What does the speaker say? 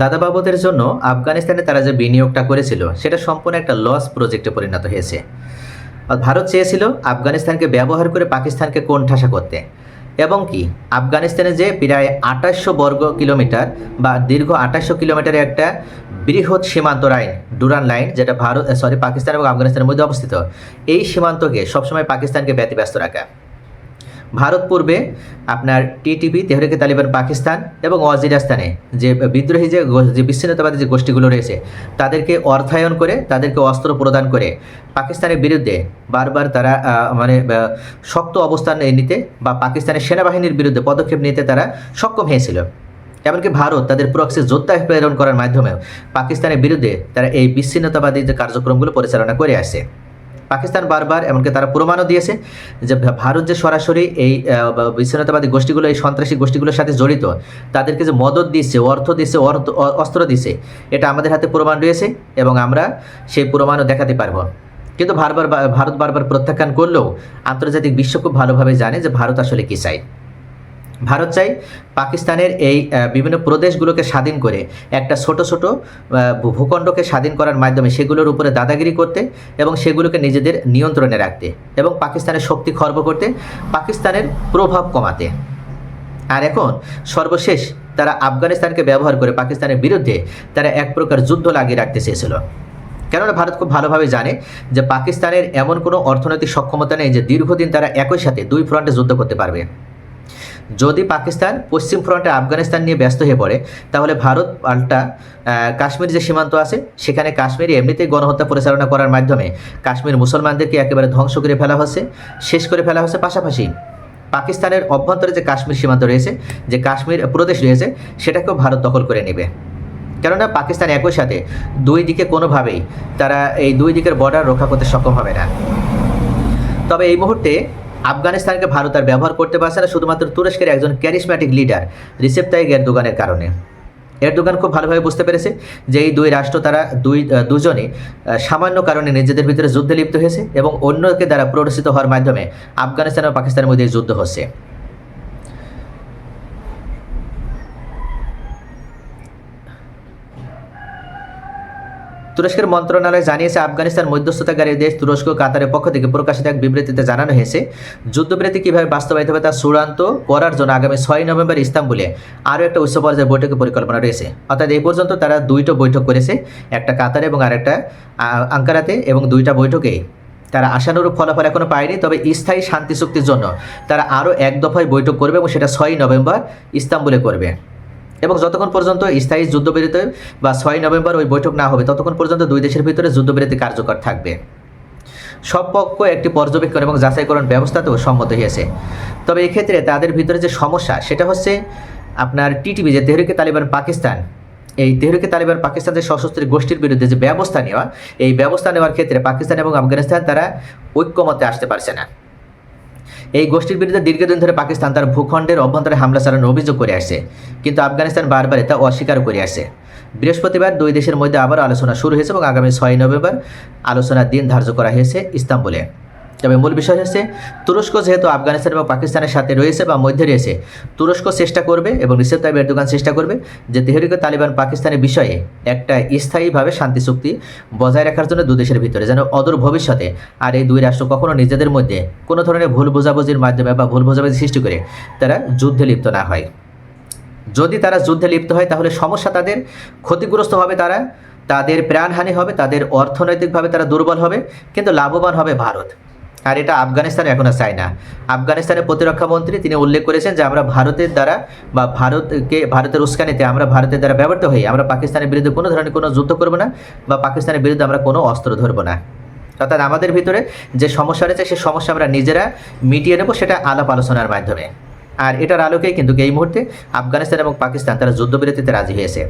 দাদাবাবুদের জন্য আফগানিস্তানে তারা যে বিনিয়োগটা করেছিল, সেটা সম্পূর্ণ একটা লস প্রজেক্টে পরিণত হয়েছে। ভারত চেয়েছিল আফগানিস্তানকে ব্যবহার করে পাকিস্তানকে কোণঠাসা করতে। এবং কি, আফগানিস্তানে যে প্রায় আঠাশশো বর্গ কিলোমিটার বা দীর্ঘ আঠাশশো কিলোমিটারের একটা বৃহৎ সীমান্ত লাইন ডুরান লাইন যেটা ভারত সরি পাকিস্তান এবং আফগানিস্তানের মধ্যে অবস্থিত, এই সীমান্তকে সবসময় পাকিস্তানকে ব্যতিব্যস্ত রাখা। ভারত পূর্বে আপনার টিটিপি, তেহরিকে তালিবান পাকিস্তান এবং ওয়াজিরাস্তানে যে বিদ্রোহী যে যে বিচ্ছিন্নতাবাদী যে গোষ্ঠীগুলো রয়েছে, তাদেরকে অর্থায়ন করে, তাদেরকে অস্ত্র প্রদান করে পাকিস্তানের বিরুদ্ধে বারবার তারা মানে শক্ত অবস্থান নিতে বা পাকিস্তানের সেনাবাহিনীর বিরুদ্ধে পদক্ষেপ নিতে তারা সক্ষম হয়েছিল। এমনকি ভারত তাদের প্রক্সি যোদ্ধা প্রেরণ করার মাধ্যমেও পাকিস্তানের বিরুদ্ধে তারা এই বিচ্ছিন্নতাবাদী যে কার্যক্রমগুলো পরিচালনা করে আসে পাকিস্তান বারবার এমনকি তারা প্রমাণও দিয়েছে যে ভারত যে সরাসরি এই বিচ্ছিন্নতাবাদী গোষ্ঠীগুলো, এই সন্ত্রাসী গোষ্ঠীগুলোর সাথে জড়িত, তাদেরকে যে মদত দিচ্ছে, অর্থ দিচ্ছে অস্ত্র দিচ্ছে, এটা আমাদের হাতে প্রমাণ রয়েছে এবং আমরা সেই প্রমাণও দেখাতে পারব। কিন্তু বারবার ভারত বারবার প্রত্যাখ্যান করলেও আন্তর্জাতিক বিশ্ব খুব ভালোভাবে জানে যে ভারত আসলে কী চায়। ভারত চাই পাকিস্তানের এই বিভিন্ন প্রদেশগুলোকে স্বাধীন করে, একটা ছোট ছোট ভূখণ্ডকে স্বাধীন করার মাধ্যমে সেগুলোর উপরে দাদাগিরি করতে এবং সেগুলোকে নিজেদের নিয়ন্ত্রণে রাখতে এবং পাকিস্তানের শক্তি খর্ব করতে, পাকিস্তানের প্রভাব কমাতে। আর এখন সর্বশেষ তারা আফগানিস্তানকে ব্যবহার করে পাকিস্তানের বিরুদ্ধে তারা এক প্রকার যুদ্ধ লাগিয়ে রাখতে চেয়েছিল। কেননা ভারত খুব ভালোভাবে জানে যে পাকিস্তানের এমন কোনো অর্থনৈতিক সক্ষমতা নেই যে দীর্ঘদিন তারা একই সাথে দুই ফ্রন্টে যুদ্ধ করতে পারবে। যদি পাকিস্তান পশ্চিম ফ্রন্টে আফগানিস্তান নিয়ে ব্যস্ত হয়ে পড়ে, তাহলে ভারত পাল্টা কাশ্মীর যে সীমান্ত আছে, সেখানে কাশ্মীরে এমনিতেই গণহত্যা পরিচালনা করার মাধ্যমে কাশ্মীর মুসলমানদেরকে একেবারে ধ্বংস করে ফেলা হচ্ছে, শেষ করে ফেলা হচ্ছে পাশাপাশি পাকিস্তানের অভ্যন্তরে যে কাশ্মীর সীমান্ত রয়েছে, যে কাশ্মীর প্রদেশ রয়েছে, সেটাকেও ভারত দখল করে নেবে। কেননা পাকিস্তান একই সাথে দুই দিকে কোনোভাবেই তারা এই দুই দিকের বর্ডার রক্ষা করতে সক্ষম হবে না। তবে এই মুহূর্তে আফগানিস্তানকে ভারত আর ব্যবহার করতে পারছে না, শুধুমাত্র তুরস্কের একজন ক্যারিসম্যাটিক লিডার রিসেপ তাইক এরদোগানের কারণে। এরদোগান খুব ভালোভাবে বুঝতে পেরেছে যে এই দুই রাষ্ট্র তারা দুই দুজনে সামান্য কারণে নিজেদের ভিতরে যুদ্ধে লিপ্ত হয়েছে এবং অন্যকে দ্বারা প্ররোচিত হওয়ার মাধ্যমে আফগানিস্তান ও পাকিস্তানের মধ্যে যুদ্ধ হচ্ছে। তুরস্কের মন্ত্রণালয় জানিয়েছে, আফগানিস্তান মধ্যস্থতাকারী দেশ তুরস্ক কাতারের পক্ষ থেকে প্রকাশিত এক বিবৃতিতে জানানো হয়েছে, যুদ্ধবিরতি কীভাবে বাস্তবায়িত হবে তা চূড়ান্ত করার জন্য আগামী ছয় নভেম্বর ইস্তাম্বুলে আরও একটা উচ্চ পর্যায়ের বৈঠকের পরিকল্পনা রয়েছে। অর্থাৎ এই পর্যন্ত তারা দুইটা বৈঠক করেছে, একটা কাতারে এবং আরেকটা আঙ্কারাতে এবং দুইটা বৈঠকেই তারা আশানুরূপ ফলাফল এখনও পায়নি, তবে স্থায়ী শান্তি চুক্তির জন্য তারা আরও এক দফায় বৈঠক করবে এবং সেটা ছয়ই নভেম্বর ইস্তাম্বুলে করবে। এবং যতক্ষণ পর্যন্ত স্থায়ী যুদ্ধবিরতি বা ছয় নভেম্বর ওই বৈঠক না হবে, ততক্ষণ পর্যন্ত দুই দেশের ভিতরে যুদ্ধবিরতি কার্যকর থাকবে। সব পক্ষ একটি পর্যবেক্ষণ এবং যাচাইকরণ ব্যবস্থাতেও সম্মত হয়েছে। তবে এক্ষেত্রে তাদের ভিতরে যে সমস্যা, সেটা হচ্ছে আপনার টিটিভি যে তেহরিকে তালিবান পাকিস্তান, এই তেহরিকে তালিবান পাকিস্তান যে সশস্ত্র গোষ্ঠীর বিরুদ্ধে যে ব্যবস্থা নেওয়া, এই ব্যবস্থা নেওয়ার ক্ষেত্রে পাকিস্তান এবং আফগানিস্তান তারা ঐক্যমতে আসতে পারছে না। এই গোষ্ঠীর বিরুদ্ধে দীর্ঘদিন ধরে পাকিস্তান তার ভূখণ্ডের অভ্যন্তরে হামলা চালানোর অভিযোগ করে আসছে। কিন্তু আফগানিস্তান বারবার তা অস্বীকার করে আসছে। বৃহস্পতিবার দুই দেশের মধ্যে আবার আলোচনা শুরু হয়েছে এবং আগামী ছয় নভেম্বর আলোচনার দিন ধার্য করা হয়েছে ইস্তাম্বুলে। তবে মূল বিষয় হচ্ছে, তুরস্ক যেহেতু আফগানিস্তান এবং পাকিস্তানের সাথে রয়েছে বা মধ্যে রয়েছে, তুরস্ক চেষ্টা করবে এবং রিসেপ তাইব এরদোগান চেষ্টা করবে যে তেহরিকে তালিবান পাকিস্তানের বিষয়ে একটা স্থায়ীভাবে শান্তি চুক্তি বজায় রাখার জন্য দু দেশের ভিতরে, যেন অদূর ভবিষ্যতে আর এই দুই রাষ্ট্র কখনো নিজেদের মধ্যে কোনো ধরনের ভুল বোঝাবুঝির মাধ্যমে বা ভুল বোঝাবুঝি সৃষ্টি করে তারা যুদ্ধে লিপ্ত না হয়। যদি তারা যুদ্ধে লিপ্ত হয়, তাহলে সমস্যা তাদের ক্ষতিগ্রস্ত হবে তারা, তাদের প্রাণহানি হবে, তাদের অর্থনৈতিকভাবে তারা দুর্বল হবে, কিন্তু লাভবান হবে ভারত। আর এটা আফগানিস্তান এখনও চায় না। আফগানিস্তানের প্রতিরক্ষা মন্ত্রী তিনি উল্লেখ করেছেন যে, আমরা ভারতের দ্বারা বা ভারতকে, ভারতের উস্কানিতে আমরা ভারতের দ্বারা ব্যবহৃত হই। আমরা পাকিস্তানের বিরুদ্ধে কোনো ধরনের কোনো যুদ্ধ করব না বা পাকিস্তানের বিরুদ্ধে আমরা কোনো অস্ত্র ধরবো না। অর্থাৎ আমাদের ভিতরে যে সমস্যা রয়েছে সেই সমস্যা আমরা নিজেরা মিটিয়ে নেব, সেটা আলাপ আলোচনার মাধ্যমে। আর এটার আলোকেই কিন্তু এই মুহূর্তে আফগানিস্তান এবং পাকিস্তান তারা যুদ্ধবিরতিতে রাজি হয়েছে।